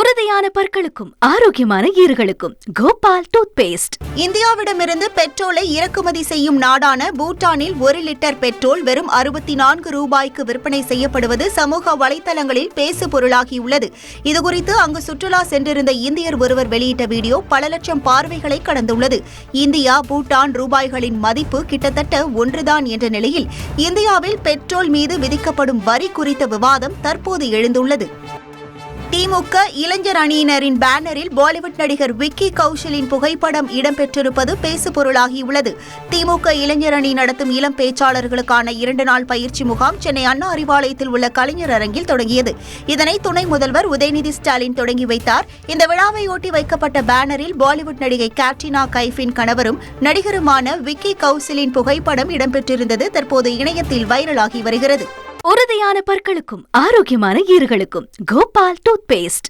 உறுதியான பற்களுக்கும் ஆரோக்கியமான ஈறுகளுக்கும் கோபால் டூத் பேஸ்ட் இந்தியாவிடமிருந்து பெட்ரோலை இறக்குமதி செய்யும் நாடான பூட்டானில் ஒரு லிட்டர் பெட்ரோல் வெறும் அறுபத்தி நான்கு ரூபாய்க்கு விற்பனை செய்யப்படுவது சமூக வலைதளங்களில் பேசு பொருளாகியுள்ளது இதுகுறித்து அங்கு சுற்றுலா சென்றிருந்த இந்தியர் ஒருவர் வெளியிட்ட வீடியோ பல லட்சம் பார்வைகளை கடந்துள்ளது. இந்தியா பூட்டான் ரூபாய்களின் மதிப்பு கிட்டத்தட்ட ஒன்றுதான் என்ற நிலையில் இந்தியாவில் பெட்ரோல் மீது விதிக்கப்படும் வரி குறித்த விவாதம் தற்போது எழுந்துள்ளது. திமுக இளைஞர் அணியினரின் பேனரில் பாலிவுட் நடிகர் விக்கி கௌஷலின் புகைப்படம் இடம்பெற்றிருப்பது பேசுபொருளாகியுள்ளது. திமுக இளைஞர் அணி நடத்தும் இளம் பேச்சாளர்களுக்கான இரண்டு நாள் பயிற்சி முகாம் சென்னை அண்ணா அறிவாலயத்தில் உள்ள கலைஞர் அரங்கில் தொடங்கியது. இதனை துணை முதல்வர் உதயநிதி ஸ்டாலின் தொடங்கி வைத்தார். இந்த விழாவையொட்டி வைக்கப்பட்ட பேனரில் பாலிவுட் நடிகை கேட்ரினா கைஃபின் கணவரும் நடிகருமான விக்கி கௌசலின் புகைப்படம் இடம்பெற்றிருந்தது. தற்போது இணையத்தில் வைரலாகி வருகிறது. உறுதியான பற்களுக்கும் ஆரோக்கியமான ஈறுகளுக்கும் கோபால் டூத் பேஸ்ட்